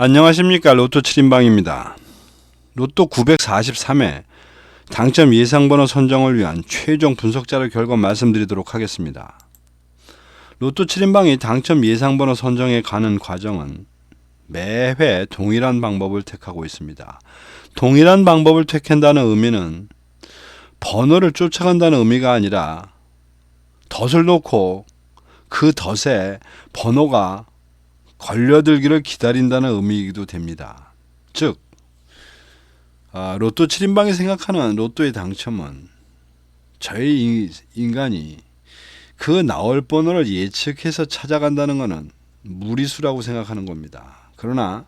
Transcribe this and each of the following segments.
안녕하십니까 로또 7인방입니다. 로또 943회 당첨 예상번호 선정을 위한 최종 분석자료 결과 말씀드리도록 하겠습니다. 로또 7인방이 당첨 예상번호 선정에 가는 과정은 매회 동일한 방법을 택하고 있습니다. 동일한 방법을 택한다는 의미는 번호를 쫓아간다는 의미가 아니라 덫을 놓고 그 덫에 번호가 걸려들기를 기다린다는 의미이기도 됩니다. 즉, 아, 로또 7인방이 생각하는 로또의 당첨은 저희 인- 인간이 그 나올 번호를 예측해서 찾아간다는 것은 무리수라고 생각하는 겁니다. 그러나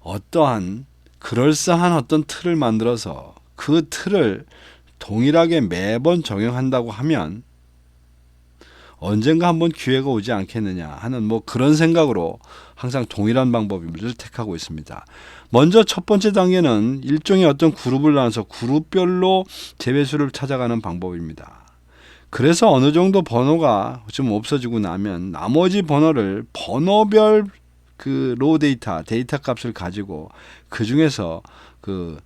어떠한 그럴싸한 어떤 틀을 만들어서 그 틀을 동일하게 매번 적용한다고 하면 언젠가 한번 기회가 오지 않겠느냐 하는 뭐 그런 생각으로 항상 동일한 방법을 택하고 있습니다. 먼저 첫 번째 단계는 일종의 어떤 그룹을 나눠서 그룹별로 재배수를 찾아가는 방법입니다. 그래서 어느 정도 번호가 좀 없어지고 나면 나머지 번호를 번호별 그로 데이터, 데이터 값을 가지고 그 중에서 그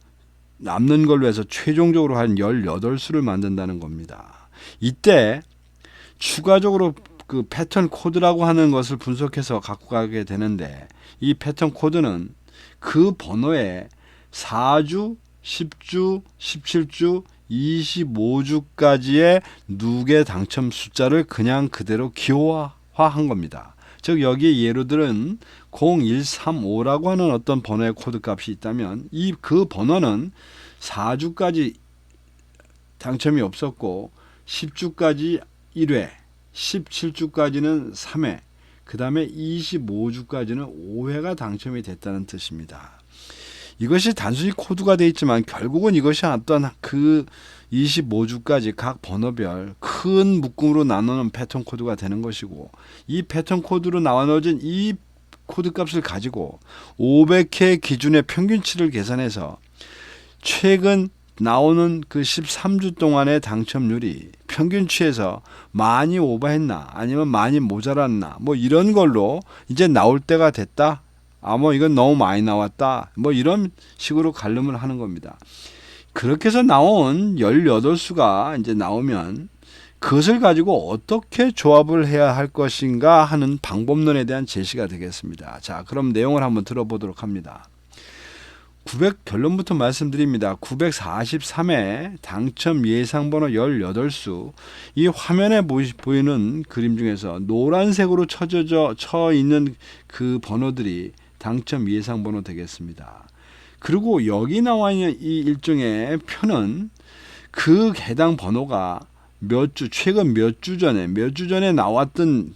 남는 걸로 해서 최종적으로 한 18수를 만든다는 겁니다. 이때 추가적으로 그 패턴 코드라고 하는 것을 분석해서 갖고 가게 되는데 이 패턴 코드는 그 번호에 4주, 10주, 17주, 25주까지의 누계 당첨 숫자를 그냥 그대로 기호화한 겁니다. 즉 여기 예로들은 0135라고 하는 어떤 번호의 코드 값이 있다면 이 그 번호는 4주까지 당첨이 없었고 10주까지 1회, 17주까지는 3회, 그 다음에 25주까지는 5회가 당첨이 됐다는 뜻입니다. 이것이 단순히 코드가 되어 있지만 결국은 이것이 어떤 그 25주까지 각 번호별 큰 묶음으로 나누는 패턴 코드가 되는 것이고 이 패턴 코드로 나눠진 이 코드 값을 가지고 500회 기준의 평균치를 계산해서 최근 나오는 그 13주 동안의 당첨률이 평균치에서 많이 오버했나 아니면 많이 모자랐나 뭐 이런 걸로 이제 나올 때가 됐다. 아 뭐 이건 너무 많이 나왔다. 뭐 이런 식으로 갈름을 하는 겁니다. 그렇게 해서 나온 18수가 이제 나오면 그것을 가지고 어떻게 조합을 해야 할 것인가 하는 방법론에 대한 제시가 되겠습니다. 자, 그럼 내용을 한번 들어보도록 합니다. 900 결론부터 말씀드립니다. 943회 당첨 예상 번호 18수. 이 화면에 보이- 보이는 그림 중에서 노란색으로 쳐져 쳐 있는 그 번호들이 당첨 예상 번호 되겠습니다. 그리고 여기 나와 있는 이 일종의 표는 그 해당 번호가 몇 주, 최근 몇 주 전에, 몇 주 전에 나왔던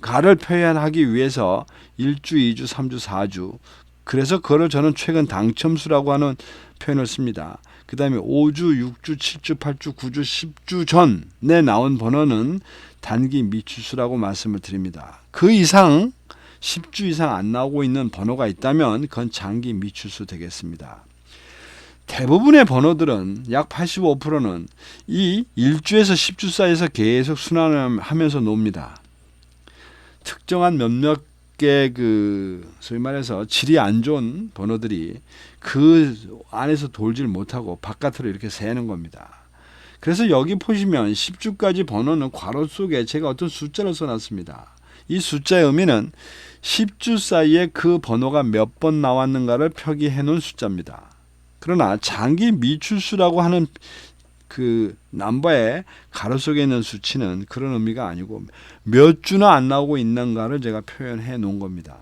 가를 표현하기 위해서 1주, 2주, 3주, 4주, 그래서 그거를 저는 최근 당첨수라고 하는 표현을 씁니다. 그 다음에 5주, 6주, 7주, 8주, 9주, 10주 전에 나온 번호는 단기 미추수라고 말씀을 드립니다. 그 이상 10주 이상 안 나오고 있는 번호가 있다면 그건 장기 미추수 되겠습니다. 대부분의 번호들은 약 85%는 이 1주에서 10주 사이에서 계속 순환을 하면서 놉니다. 특정한 몇몇 개 그 소위 말해서 질이 안 좋은 번호들이 그 안에서 돌질 못하고 바깥으로 이렇게 새는 겁니다. 그래서 여기 보시면 10주까지 번호는 괄호 속에 제가 어떤 숫자를 써놨습니다. 이 숫자의 의미는 10주 사이에 그 번호가 몇 번 나왔는가를 표기해 놓은 숫자입니다. 그러나 장기 미출수라고 하는 그 넘버의 가로 속에 있는 수치는 그런 의미가 아니고 몇 주나 안 나오고 있는가를 제가 표현해 놓은 겁니다.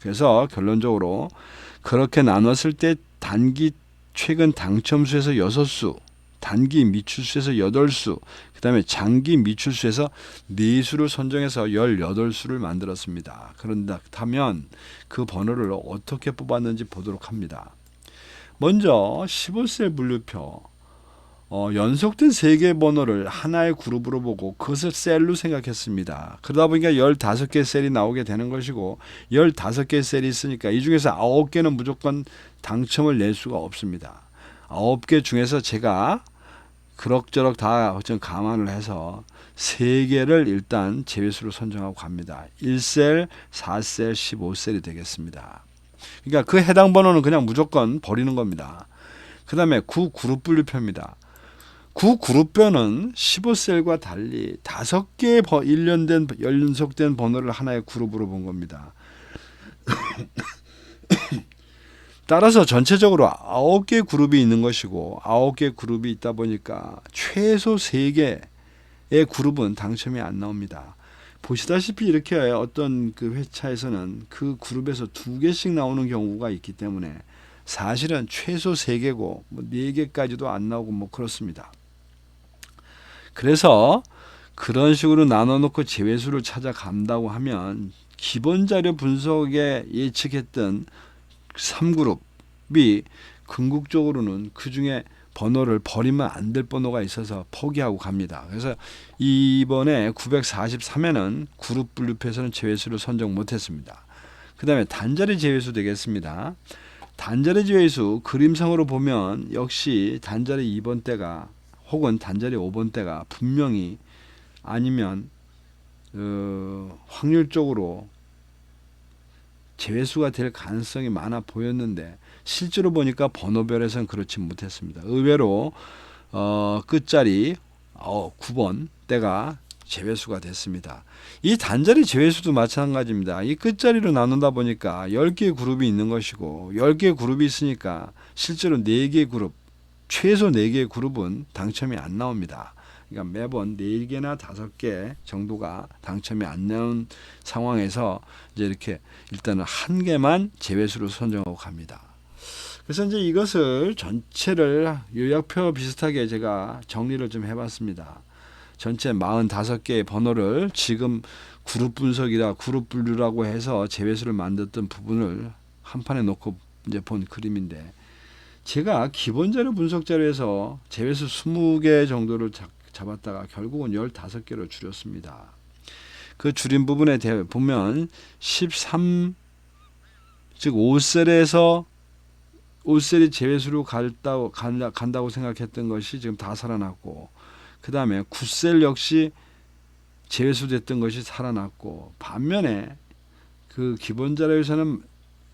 그래서 결론적으로 그렇게 나눴을 때 단기 최근 당첨수에서 6수, 단기 미출수에서 8수, 그 다음에 장기 미출수에서 4수를 선정해서 18수를 만들었습니다. 그렇다면 그 번호를 어떻게 뽑았는지 보도록 합니다. 먼저 15세 분류표 어, 연속된 세 개의 번호를 하나의 그룹으로 보고 그것을 셀로 생각했습니다. 그러다 보니까 15개의 셀이 나오게 되는 것이고 15개의 셀이 있으니까 이 중에서 9개는 무조건 당첨을 낼 수가 없습니다. 9개 중에서 제가 그럭저럭 다좀 감안을 해서 세 개를 일단 제외수로 선정하고 갑니다. 1셀, 4셀, 15셀이 되겠습니다. 그러니까 그 해당 번호는 그냥 무조건 버리는 겁니다. 그 다음에 9 그룹 분류표입니다. 9 그룹표는 15셀과 달리 다섯 개의 버- 일련된 연속된 번호를 하나의 그룹으로 본 겁니다. 따라서 전체적으로 9개 그룹이 있는 것이고 9개 그룹이 있다 보니까 최소 3개의 그룹은 당첨이 안 나옵니다. 보시다시피 이렇게 어떤 그 회차에서는 그 그룹에서 두 개씩 나오는 경우가 있기 때문에 사실은 최소 3개고 뭐 4개까지도 안 나오고 뭐 그렇습니다. 그래서 그런 식으로 나눠 놓고 제외수를 찾아간다고 하면 기본 자료 분석에 예측했던 3그룹이 궁극적으로는 그 중에 번호를 버리면 안 될 번호가 있어서 포기하고 갑니다. 그래서 이번에 943에는 그룹 분류표에서는 제외수를 선정 못했습니다. 그 다음에 단자리 제외수 되겠습니다. 단자리 제외수 그림상으로 보면 역시 단자리 2번 때가 혹은 단자리 5번 때가 분명히 아니면 어, 확률적으로 제외수가 될 가능성이 많아 보였는데 실제로 보니까 번호별에서는 그렇지 못했습니다. 의외로 어, 끝자리 어, 9번 때가 제외수가 됐습니다. 이 단자리 제외수도 마찬가지입니다. 이 끝자리로 나눈다 보니까 10개의 그룹이 있는 것이고 10개의 그룹이 있으니까 실제로 4개의 그룹 최소 4개의 그룹은 당첨이 안 나옵니다. 그러니까 매번 4개나 5개 정도가 당첨이 안 나온 상황에서 이제 이렇게 일단은 한 개만 제외수로 선정하고 갑니다. 그래서 이제 이것을 전체를 요약표 비슷하게 제가 정리를 좀 해봤습니다. 전체 45개의 번호를 지금 그룹 분석이라 그룹 분류라고 해서 제외수를 만들었던 부분을 한 판에 놓고 이제 본 그림인데 제가 기본 자료 분석 자료에서 제외수 20개 정도를 잡- 잡았다가 결국은 15개로 줄였습니다. 그 줄인 부분에 대해 보면 13, 즉 5셀에서 5셀이 제외수로 갈다고, 간다, 간다고 생각했던 것이 지금 다 살아났고 그 다음에 9셀 역시 제외수 됐던 것이 살아났고 반면에 그 기본 자료에서는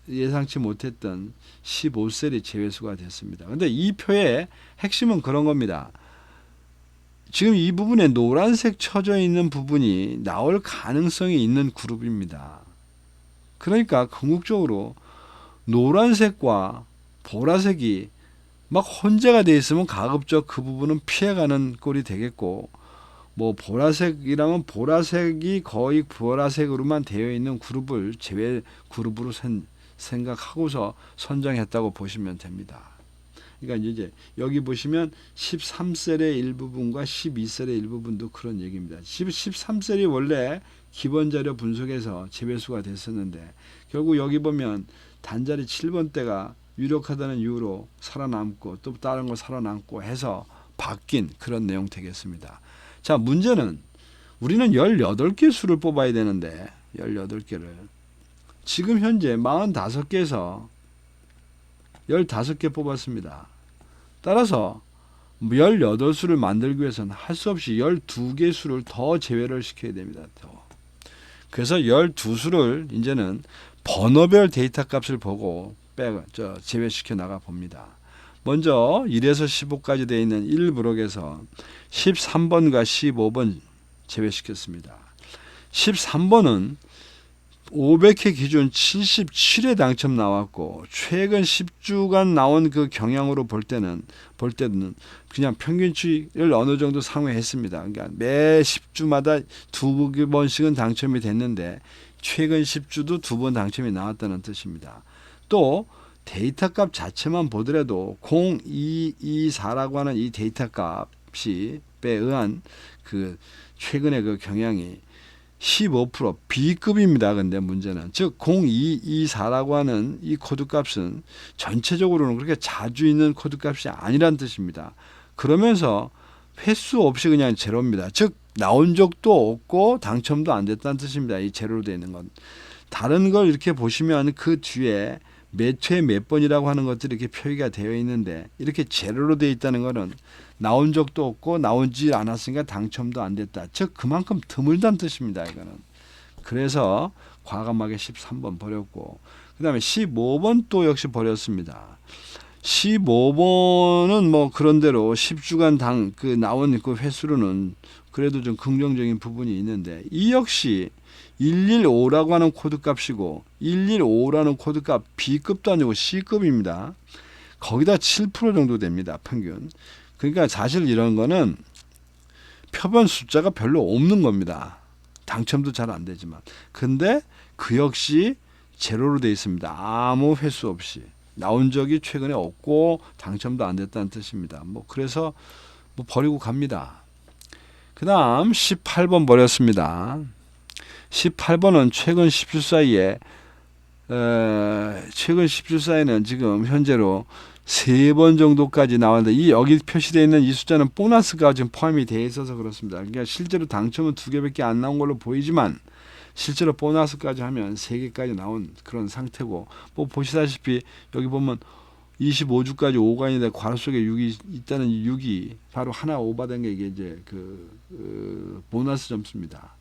예상치 못했던 15셀이 제외수가 됐습니다. 근데 이 표의 핵심은 그런 겁니다. 지금 이 부분에 노란색 쳐져 있는 부분이 나올 가능성이 있는 그룹입니다. 그러니까 궁극적으로 노란색과 보라색이 막 혼재가 돼 있으면 가급적 그 부분은 피해가는 꼴이 되겠고 뭐 보라색이라면 보라색이 거의 보라색으로만 되어 있는 그룹을 제외 그룹으로 생각하고서 선정했다고 보시면 됩니다. 그러니까 이제 여기 보시면 13셀의 일부분과 12셀의 일부분도 그런 얘기입니다. 13셀이 원래 기본 자료 분석에서 제외수가 됐었는데 결국 여기 보면 단자리 7번 때가 유력하다는 이유로 살아남고 또 다른 거 살아남고 해서 바뀐 그런 내용 되겠습니다. 자, 문제는 우리는 18개 수를 뽑아야 되는데 18개를 지금 현재 45개에서 15개 뽑았습니다. 따라서 18수를 만들기 위해서는 할 수 없이 12개 수를 더 제외를 시켜야 됩니다. 더. 그래서 12수를 이제는 번호별 데이터 값을 보고 빼, 저, 제외시켜 나가 봅니다. 먼저 1에서 15까지 되어 있는 1브록에서 13번과 15번 제외시켰습니다. 13번은 500회 기준 77회 당첨 나왔고 최근 10주간 나온 그 경향으로 볼 때는 볼 때는 그냥 평균치를 어느 정도 상회했습니다. 그러니까 매 10주마다 두 번씩은 당첨이 됐는데 최근 10주도 두 번 당첨이 나왔다는 뜻입니다. 또 데이터 값 자체만 보더라도 0224라고 하는 이 데이터 값이 에 의한 그 최근의 그 경향이 15% B급입니다. 근데 문제는 즉 0224라고 하는 이 코드 값은 전체적으로는 그렇게 자주 있는 코드 값이 아니란 뜻입니다. 그러면서 횟수 없이 그냥 제로입니다. 즉 나온 적도 없고 당첨도 안 됐다는 뜻입니다. 이 제로로 되어 있는 건. 다른 걸 이렇게 보시면 그 뒤에 몇 초에 몇 번이라고 하는 것들이 이렇게 표기가 되어 있는데 이렇게 제로로 되어 있다는 것은 나온 적도 없고 나오지 않았으니까 당첨도 안 됐다. 즉 그만큼 드물다는 뜻입니다. 이거는. 그래서 과감하게 13번 버렸고 그다음에 15번 또 역시 버렸습니다. 15번은 뭐 그런대로 10주간 당 그 나온 그 횟수로는 그래도 좀 긍정적인 부분이 있는데 이 역시 115라고 하는 코드 값이고 115라는 코드 값 B급도 아니고 C급입니다. 거기다 7% 정도 됩니다. 평균. 그러니까 사실 이런 거는 표본 숫자가 별로 없는 겁니다. 당첨도 잘 안 되지만. 근데 그 역시 제로로 돼 있습니다. 아무 횟수 없이. 나온 적이 최근에 없고 당첨도 안 됐다는 뜻입니다. 뭐 그래서 뭐 버리고 갑니다. 그다음 18번 버렸습니다. 18번은 최근 10주 사이에 에, 최근 10주 사이에는 지금 현재로 세 번 정도까지 나왔는데 이 여기 표시되어 있는 이 숫자는 보너스가 지금 포함이 되어 있어서 그렇습니다. 그러니까 실제로 당첨은 두 개밖에 안 나온 걸로 보이지만 실제로 보너스까지 하면 세 개까지 나온 그런 상태고 뭐 보시다시피 여기 보면 25주까지 5간인데 괄호 속에 6이 있다는 이 6이 바로 하나 오바된 게 이게 이제 그, 그 보너스 점수입니다.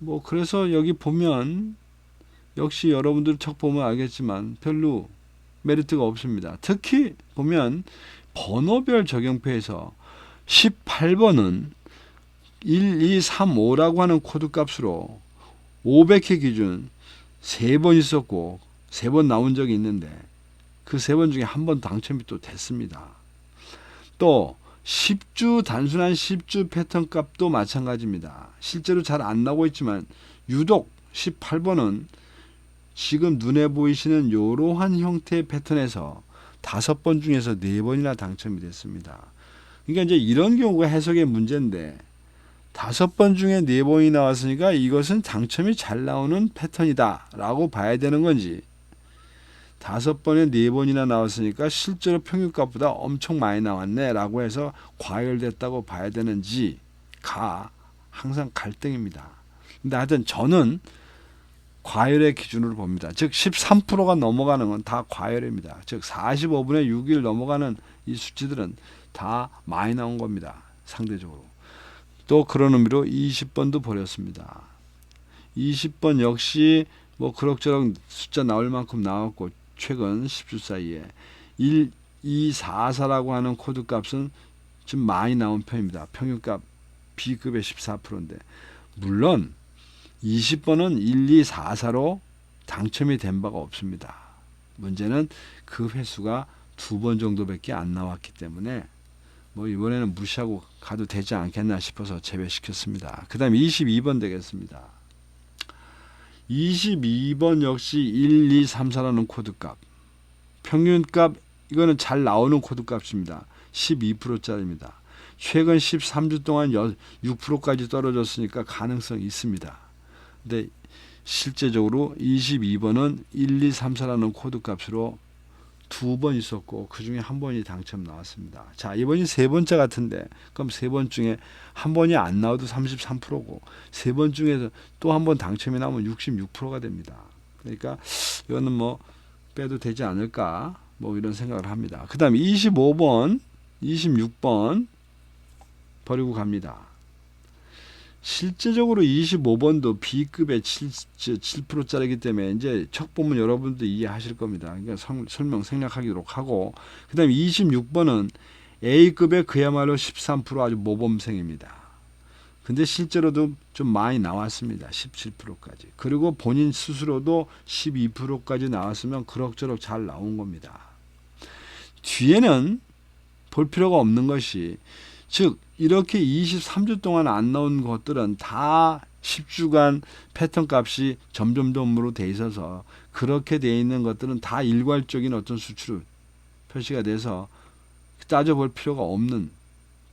뭐 그래서 여기 보면 역시 여러분들 척 보면 알겠지만 별로 메리트가 없습니다. 특히 보면 번호별 적용표에서 18번은 1, 2, 3, 5라고 하는 코드 값으로 500회 기준 세번 있었고 세번 나온 적이 있는데 그세번 중에 한 번 당첨이 또 됐습니다. 또 10주 단순한 10주 패턴 값도 마찬가지입니다. 실제로 잘 안 나오고 있지만 유독 18번은 지금 눈에 보이시는 이러한 형태의 패턴에서 다섯 번 중에서 네 번이나 당첨이 됐습니다. 그러니까 이제 이런 경우가 해석의 문제인데 다섯 번 중에 네 번이 나왔으니까 이것은 당첨이 잘 나오는 패턴이다라고 봐야 되는 건지 다섯 번에 네 번이나 나왔으니까 실제로 평균값보다 엄청 많이 나왔네라고 해서 과열됐다고 봐야 되는지가 항상 갈등입니다. 근데 하여튼 저는 과열의 기준으로 봅니다. 즉 13%가 넘어가는 건 다 과열입니다. 즉 45분의 6일 넘어가는 이 수치들은 다 많이 나온 겁니다. 상대적으로. 또 그런 의미로 20번도 버렸습니다. 20번 역시 뭐 그럭저럭 숫자 나올 만큼 나왔고 최근 10주 사이에 1, 2, 4, 4라고 하는 코드 값은 좀 많이 나온 편입니다. 평균값 B급의 14%인데 물론 20번은 1, 2, 4, 4로 당첨이 된 바가 없습니다. 문제는 그 횟수가 두 번 정도밖에 안 나왔기 때문에 뭐 이번에는 무시하고 가도 되지 않겠나 싶어서 제외시켰습니다. 그 다음에 22번 되겠습니다. 22번 역시 1, 2, 3, 4라는 코드값. 평균값 이거는 잘 나오는 코드값입니다. 12%짜리입니다. 최근 13주 동안 6%까지 떨어졌으니까 가능성이 있습니다. 근데 실제적으로 22번은 1, 2, 3, 4라는 코드 값으로 두 번 있었고 그 중에 한 번이 당첨 나왔습니다. 자 이번이 세 번째 같은데 그럼 세 번 중에 한 번이 안 나와도 33%고 세 번 중에서 또 한 번 당첨이 나오면 66%가 됩니다. 그러니까 이거는 뭐 빼도 되지 않을까 뭐 이런 생각을 합니다. 그 다음에 25번, 26번 버리고 갑니다. 실제적으로 25번도 B급의 7, 7%짜리이기 때문에 이제 척 보면 여러분도 이해하실 겁니다. 그러니까 성, 설명 생략하도록 하고 그 다음에 26번은 A급의 그야말로 13% 아주 모범생입니다. 근데 실제로도 좀 많이 나왔습니다. 17%까지. 그리고 본인 스스로도 12%까지 나왔으면 그럭저럭 잘 나온 겁니다. 뒤에는 볼 필요가 없는 것이 즉 이렇게 23주 동안 안 나온 것들은 다 10주간 패턴 값이 점점점으로 돼 있어서 그렇게 돼 있는 것들은 다 일괄적인 어떤 수치로 표시가 돼서 따져볼 필요가 없는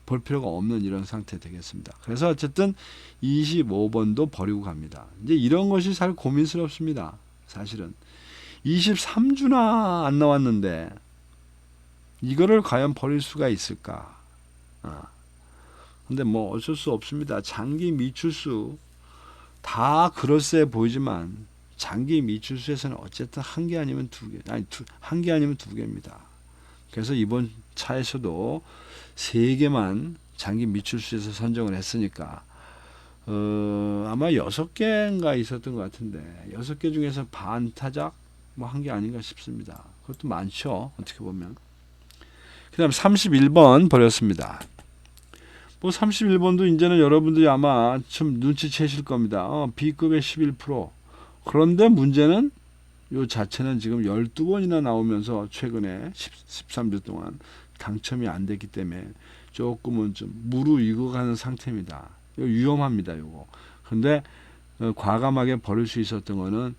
볼 필요가 없는 이런 상태 되겠습니다. 그래서 어쨌든 25번도 버리고 갑니다. 이제 이런 것이 잘 고민스럽습니다. 사실은 23주나 안 나왔는데 이거를 과연 버릴 수가 있을까? 아. 근데 뭐 어쩔 수 없습니다. 장기 미출수 다 그럴싸해 보이지만 장기 미출수에서는 어쨌든 한 개 아니면 두 개, 아니 한 개 아니면 두 개입니다. 그래서 이번 차에서도 세 개만 장기 미출수에서 선정을 했으니까 어, 아마 여섯 개인가 있었던 것 같은데 여섯 개 중에서 반 타작 뭐 한 게 아닌가 싶습니다. 그것도 많죠. 어떻게 보면. 그다음 31번 버렸습니다. 뭐 31번도 이제는 여러분들이 아마 좀 눈치채실 겁니다. 어, B급의 11%. 그런데 문제는 요 자체는 지금 12번이나 나오면서 최근에 10, 13주 동안 당첨이 안 됐기 때문에 조금은 좀 무르익어가는 상태입니다. 이거 위험합니다. 요거. 근데 어, 과감하게 버릴 수 있었던 거는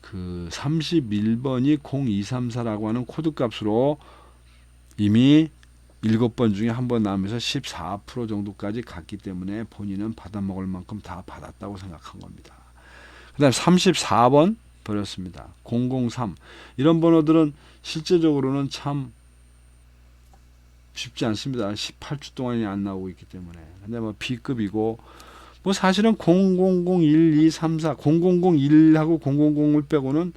그 31번이 0234라고 하는 코드 값으로 이미 일곱 번 중에 한번 나오면서 14% 정도까지 갔기 때문에 본인은 받아먹을 만큼 다 받았다고 생각한 겁니다. 그 다음 34번 버렸습니다. 003 이런 번호들은 실제적으로는 참 쉽지 않습니다. 18주 동안이 안 나오고 있기 때문에. 근데 뭐 B급이고 뭐 사실은 0001, 2, 3, 4, 0001하고 0001 빼고는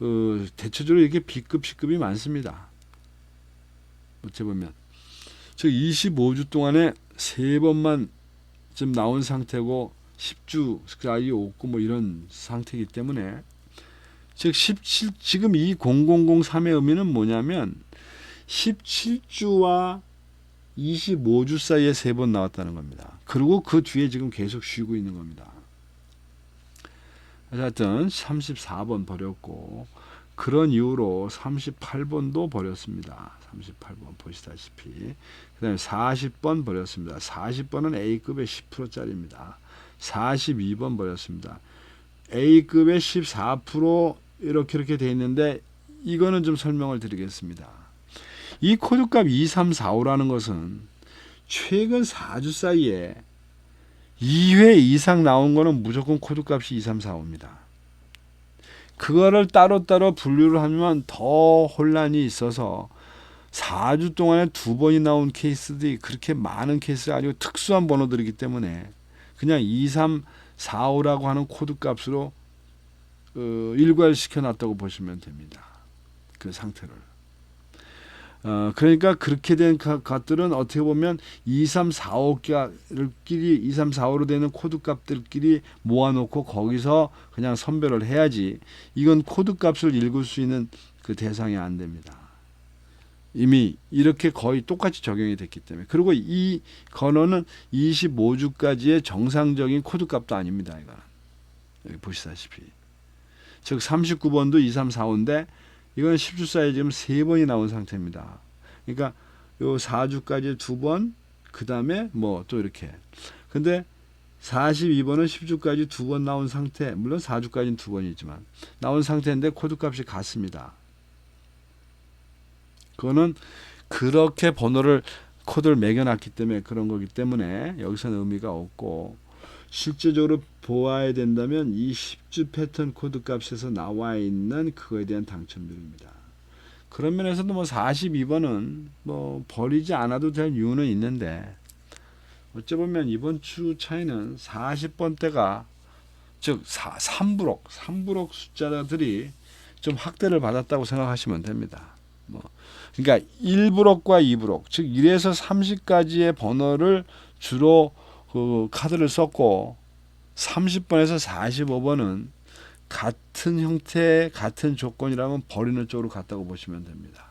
어, 대체적으로 이렇게 B급, C급이 많습니다. 어찌 보면 즉 25주 동안에 세 번만 좀 나온 상태고 10주 사이 없고 뭐 이런 상태이기 때문에 즉 17, 지금 이 0003의 의미는 뭐냐면 17주와 25주 사이에 세 번 나왔다는 겁니다. 그리고 그 뒤에 지금 계속 쉬고 있는 겁니다. 하여튼 34번 버렸고 그런 이유로 38번도 버렸습니다. 38번 보시다시피 그 다음에 40번 버렸습니다. 40번은 A급의 10%짜리입니다. 42번 버렸습니다. A급의 14% 이렇게 이렇게 돼 있는데 이거는 좀 설명을 드리겠습니다. 이 코드값 2345라는 것은 최근 4주 사이에 2회 이상 나온 거는 무조건 코드값이 2345입니다. 그거를 따로따로 분류를 하면 더 혼란이 있어서 4주 동안에 두 번이 나온 케이스들이 그렇게 많은 케이스가 아니고 특수한 번호들이기 때문에 그냥 2345라고 하는 코드 값으로 어, 일괄시켜 놨다고 보시면 됩니다. 그 상태를. 어, 그러니까 그렇게 된 것들은 어떻게 보면 2345끼리 2345로 되는 코드 값들끼리 모아놓고 거기서 그냥 선별을 해야지 이건 코드 값을 읽을 수 있는 그 대상이 안 됩니다. 이미 이렇게 거의 똑같이 적용이 됐기 때문에 그리고 이 건어는 25주까지의 정상적인 코드 값도 아닙니다. 이거는 여기 보시다시피 즉 39번도 2345인데 이건 10주 사이에 지금 세 번이 나온 상태입니다. 그러니까 요 4주까지 두 번, 그 다음에 뭐 또 이렇게. 근데 42번은 10주까지 두 번 나온 상태, 물론 4주까지는 두 번이지만 나온 상태인데 코드 값이 같습니다. 그거는 그렇게 번호를 코드를 매겨놨기 때문에 그런 거기 때문에 여기서는 의미가 없고 실제적으로 보아야 된다면 이 10주 패턴 코드 값에서 나와 있는 그거에 대한 당첨률입니다. 그런 면에서도 뭐 42번은 뭐 버리지 않아도 될 이유는 있는데 어찌 보면 이번 주 차이는 40번 대가 즉 3, 3부록 3부록 숫자들이 좀 확대를 받았다고 생각하시면 됩니다. 뭐 그러니까 1부록과 2부록 즉 1에서 30까지의 번호를 주로 그 카드를 썼고 30번에서 45번은 같은 형태, 같은 조건이라면 버리는 쪽으로 갔다고 보시면 됩니다.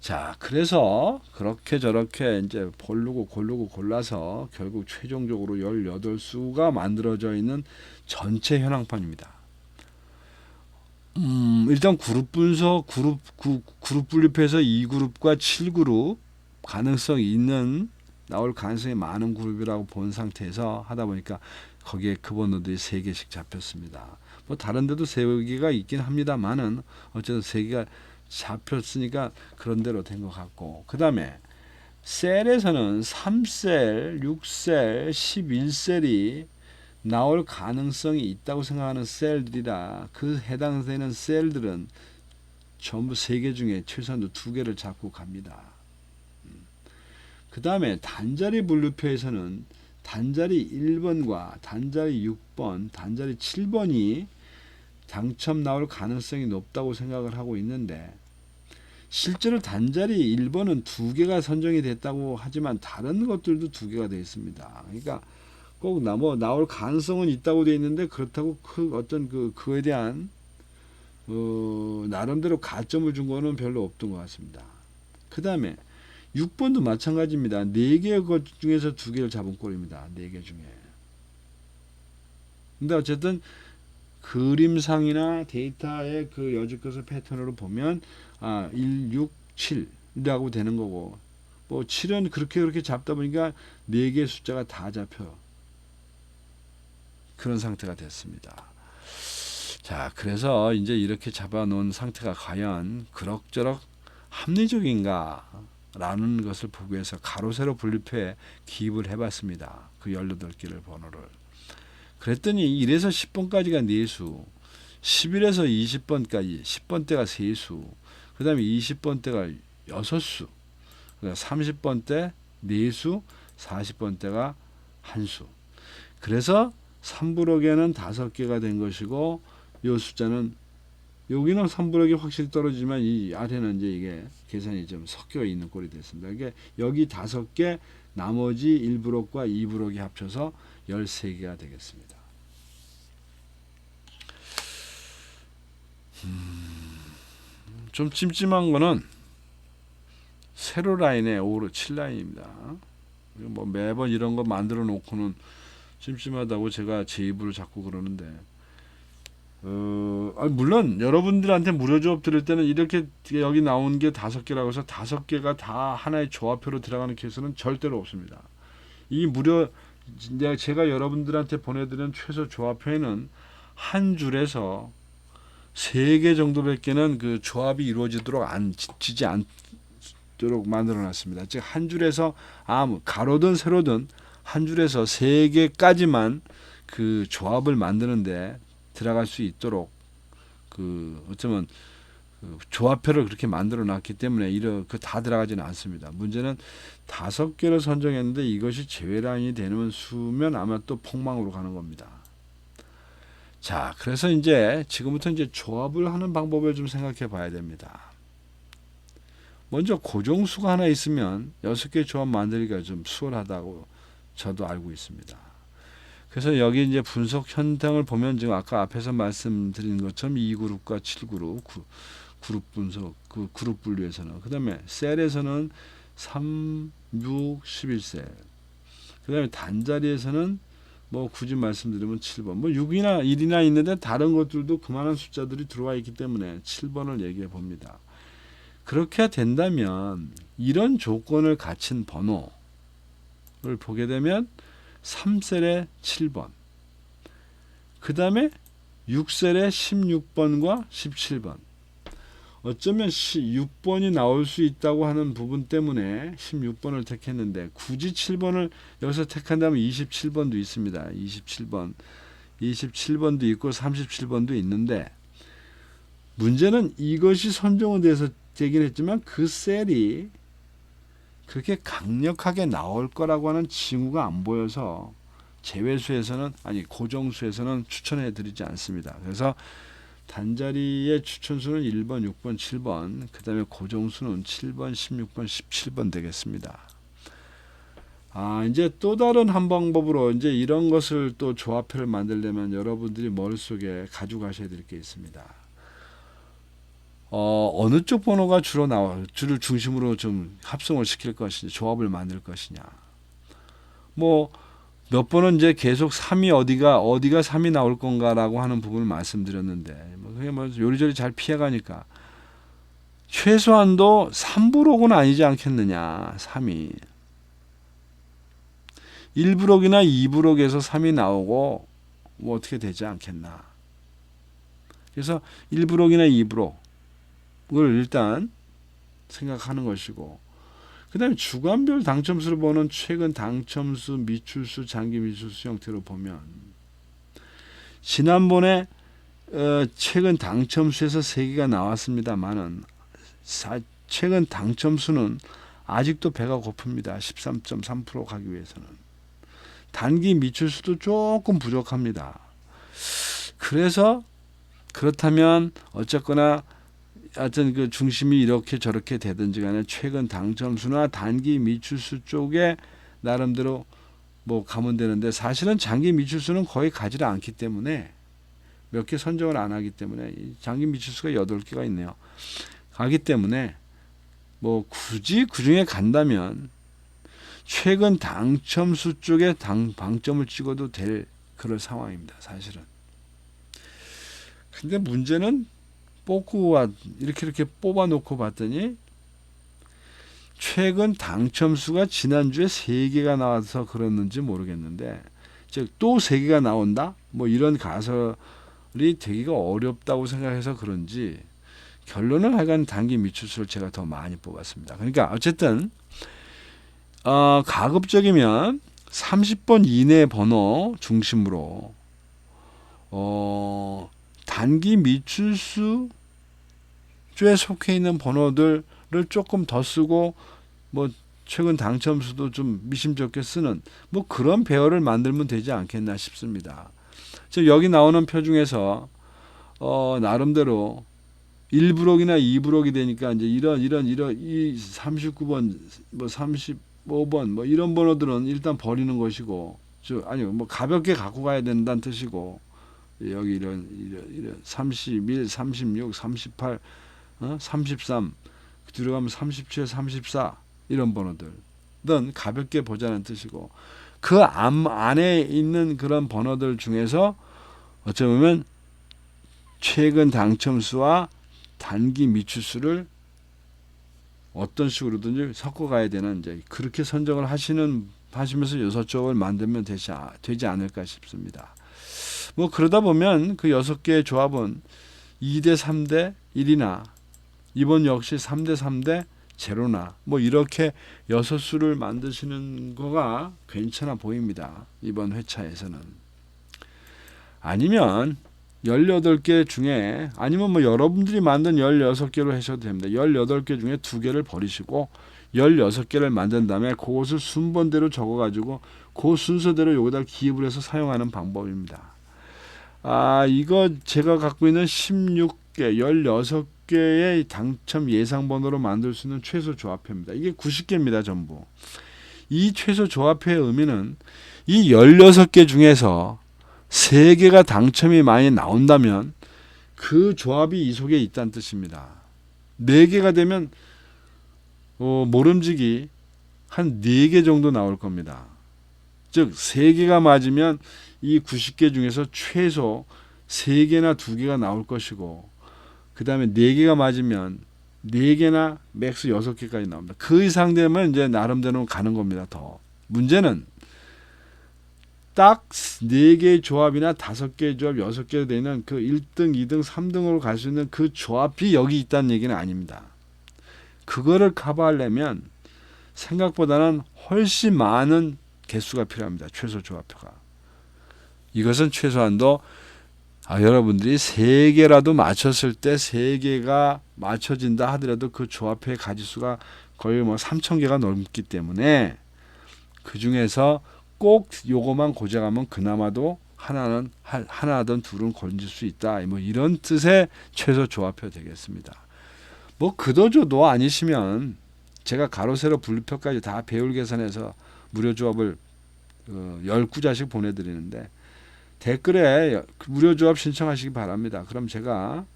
자, 그래서 그렇게 저렇게 이제 고르고 고르고 골라서 결국 최종적으로 18수가 만들어져 있는 전체 현황판입니다. 음, 일단 그룹 분석, 그룹, 구, 그룹 분립해서 2그룹과 7그룹 가능성 있는 나올 가능성이 많은 그룹이라고 본 상태에서 하다 보니까 거기에 그 번호들이 세 개씩 잡혔습니다. 뭐 다른 데도 세 개가 있긴 합니다만은 어쨌든 세 개가 잡혔으니까 그런 대로 된 것 같고 그 다음에 셀에서는 3셀, 6셀, 11셀이 나올 가능성이 있다고 생각하는 셀들이라 그 해당되는 셀들은 전부 세 개 중에 최소한 두 개를 잡고 갑니다. 그 다음에 단자리 분류표에서는 단자리 1번과 단자리 6번, 단자리 7번이 당첨 나올 가능성이 높다고 생각을 하고 있는데 실제로 단자리 1번은 두 개가 선정이 됐다고 하지만 다른 것들도 두 개가 되어 있습니다. 그러니까 꼭 나, 뭐 나올 가능성은 있다고 되어 있는데 그렇다고 그 어떤 그 그에 대한 어, 나름대로 가점을 준 거는 별로 없던 것 같습니다. 그 다음에 6번도 마찬가지입니다. 4개 것 중에서 두 개를 잡은 꼴입니다. 4개 중에. 근데 어쨌든 그림상이나 데이터의 그 여지껏의 패턴으로 보면 아, 1, 6, 7이라고 되는 거고 뭐 7은 그렇게 그렇게 잡다 보니까 4개의 숫자가 다 잡혀. 그런 상태가 됐습니다. 자, 그래서 이제 이렇게 잡아놓은 상태가 과연 그럭저럭 합리적인가? 라는 것을 보기 위해서 가로 세로 분립해 기입을 해봤습니다. 그 18개를 번호를. 그랬더니 1에서 10번까지가 네수, 11에서 20번까지 10번대가 세수, 그 다음에 20번대가 여섯수, 그다음 30번대 네수, 40번대가 한수. 그래서 3부록에는 다섯 개가 된 것이고 이 숫자는 여기는 3부록이 확실히 떨어지지만 이 아래는 이제 이게 계산이 좀 섞여 있는 꼴이 됐습니다. 이게 여기 다섯 개 나머지 1부록과 2부록이 합쳐서 13개가 되겠습니다. 음, 좀 찜찜한 거는 세로 라인에 5로 7라인입니다. 뭐 매번 이런 거 만들어 놓고는 찜찜하다고 제가 제 입으로 자꾸 그러는데 어, 아, 물론 여러분들한테 무료 조업 드릴 때는 이렇게 여기 나온 게 다섯 개라고 해서 다섯 개가 다 하나의 조합표로 들어가는 케이스는 절대로 없습니다. 이 무료 제가 여러분들한테 보내드리는 최소 조합표에는 한 줄에서 세 개 정도밖에는 그 조합이 이루어지도록 안 지지 않도록 만들어놨습니다. 즉 한 줄에서 아무 가로든 세로든 한 줄에서 세 개까지만 그 조합을 만드는데 들어갈 수 있도록 그 어쩌면 그 조합표를 그렇게 만들어 놨기 때문에 이런 그다 들어가지는 않습니다. 문제는 다섯 개를 선정했는데 이것이 제외 라인이 되는 수면 아마 또 폭망으로 가는 겁니다. 자, 그래서 이제 지금부터 이제 조합을 하는 방법을 좀 생각해 봐야 됩니다. 먼저 고정수가 하나 있으면 여섯 개 조합 만들기가 좀 수월하다고 저도 알고 있습니다. 그래서 여기 이제 분석 현상을 보면 지금 아까 앞에서 말씀드린 것처럼 2그룹과 7그룹 그룹 분석 그 그룹 분류에서는. 그다음에 셀에서는 3, 6, 11셀. 그다음에 단자리에서는 뭐 굳이 말씀드리면 7번. 뭐 6이나 1이나 있는데 다른 것들도 그만한 숫자들이 들어와 있기 때문에 7번을 얘기해 봅니다. 그렇게 된다면 이런 조건을 갖춘 번호를 보게 되면 3셀의 7번, 그 다음에 6셀의 16번과 17번. 어쩌면 6번이 나올 수 있다고 하는 부분 때문에 16번을 택했는데 굳이 7번을 여기서 택한다면 27번도 있습니다. 27번. 27번도 있고 37번도 있는데 문제는 이것이 선정은 돼서 되긴 했지만 그 셀이 그렇게 강력하게 나올 거라고 하는 징후가 안 보여서 제외수에서는 아니 고정수에서는 추천해 드리지 않습니다. 그래서 단자리의 추천수는 1번, 6번, 7번, 그 다음에 고정수는 7번, 16번, 17번 되겠습니다. 아, 이제 또 다른 한 방법으로 이제 이런 것을 또 조합표를 만들려면 여러분들이 머릿속에 가져가셔야 될 게 있습니다. 어, 어느 쪽 번호가 주로 나와 주를 중심으로 좀 합성을 시킬 것이냐 조합을 만들 것이냐. 뭐 몇 번은 이제 계속 3이 어디가 어디가 3이 나올 건가라고 하는 부분을 말씀드렸는데 뭐 그게 뭐 요리조리 잘 피해가니까. 최소한도 3부록은 아니지 않겠느냐 3이. 1부록이나 2부록에서 3이 나오고 뭐 어떻게 되지 않겠나. 그래서 1부록이나 2부록 을 일단 생각하는 것이고 그 다음에 주간별 당첨수를 보는 최근 당첨수, 미출수, 장기 미출수 형태로 보면 지난번에 어, 최근 당첨수에서 세 개가 나왔습니다만은 최근 당첨수는 아직도 배가 고픕니다. 13.3% 가기 위해서는 단기 미출수도 조금 부족합니다. 그래서 그렇다면 어쨌거나 하여튼 그 중심이 이렇게 저렇게 되든지 간에 최근 당첨수나 단기 미출수 쪽에 나름대로 뭐 가면 되는데 사실은 장기 미출수는 거의 가지를 않기 때문에 몇 개 선정을 안 하기 때문에 이 장기 미출수가 여덟 개가 있네요. 가기 때문에 뭐 굳이 그 중에 간다면 최근 당첨수 쪽에 당 방점을 찍어도 될 그런 상황입니다. 사실은. 근데 문제는 뽑고 와 이렇게 이렇게 뽑아 놓고 봤더니 최근 당첨수가 지난주에 세 개가 나와서 그랬는지 모르겠는데 즉또세 개가 나온다 뭐 이런 가설이 되기가 어렵다고 생각해서 그런지 결론은 하여간 단기 미출수를 제가 더 많이 뽑았습니다. 그러니까 어쨌든 어, 가급적이면 30번 이내 번호 중심으로 어, 단기 미출수 주에 속해 있는 번호들을 조금 더 쓰고 뭐 최근 당첨수도 좀 미심쩍게 쓰는 뭐 그런 배열을 만들면 되지 않겠나 싶습니다. 즉 여기 나오는 표 중에서 어 나름대로 1브록이나 2브록이 되니까 이제 이런 이런 이런 이 39번 뭐 35번 뭐 이런 번호들은 일단 버리는 것이고 저 아니요 뭐 가볍게 갖고 가야 된다는 뜻이고 여기 이런 이런 이런 31, 36, 38, 어? 33 들어가면 37, 34 이런 번호들은 가볍게 보자는 뜻이고 그 암 안에 있는 그런 번호들 중에서 어쩌면 최근 당첨수와 단기 미추수를 어떤 식으로든지 섞어가야 되는 이제 그렇게 선정을 하시는 하시면서 여섯 쪽을 만들면 되지 않을까 싶습니다. 뭐 그러다 보면 그 여섯 개의 조합은 2대 3대 1이나 이번 역시 3대 3대 제로나 뭐 이렇게 여섯 수를 만드시는 거가 괜찮아 보입니다. 이번 회차에서는. 아니면 18개 중에 아니면 뭐 여러분들이 만든 16개로 하셔도 됩니다. 18개 중에 2개를 버리시고 16개를 만든 다음에 그것을 순번대로 적어 가지고 그 순서대로 여기다 기입을 해서 사용하는 방법입니다. 아, 이거 제가 갖고 있는 16개, 16개의 당첨 예상 번호로 만들 수 있는 최소 조합표입니다. 이게 90개입니다, 전부. 이 최소 조합표의 의미는 이 16개 중에서 3개가 당첨이 많이 나온다면 그 조합이 이 속에 있다는 뜻입니다. 4개가 되면 어, 모름지기 한 4개 정도 나올 겁니다. 즉 3개가 맞으면 이 90개 중에서 최소 3개나 2개가 나올 것이고 그 다음에 4개가 맞으면 4개나 맥스 6개까지 나옵니다. 그 이상 되면 이제 나름대로 가는 겁니다. 더. 문제는 딱 4개의 조합이나 5개의 조합, 6개 되는 그 1등, 2등, 3등으로 갈 수 있는 그 조합이 여기 있다는 얘기는 아닙니다. 그거를 커버하려면 생각보다는 훨씬 많은 개수가 필요합니다. 최소 조합표가. 이것은 최소한도 아, 여러분들이 세 개라도 맞췄을 때 세 개가 맞춰진다 하더라도 그 조합표의 가지수가 거의 뭐 3천 개가 넘기 때문에 그 중에서 꼭 요거만 고정하면 그나마도 하나는 하나든 둘은 건질 수 있다. 뭐 이런 뜻의 최소 조합표 되겠습니다. 뭐 그도저도 아니시면 제가 가로 세로 분류표까지 다 배율 계산해서 무료 조합을 어, 12자씩 보내드리는데 댓글에 무료 조합 신청하시기 바랍니다. 그럼 제가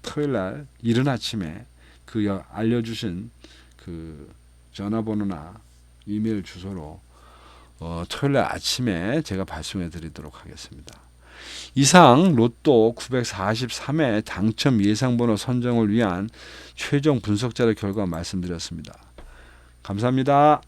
토요일 날 이른 아침에 그 알려주신 그 전화번호나 이메일 주소로 어, 토요일 날 아침에 제가 발송해 드리도록 하겠습니다. 이상 로또 943회 당첨 예상번호 선정을 위한 최종 분석 자료 결과 말씀드렸습니다. 감사합니다.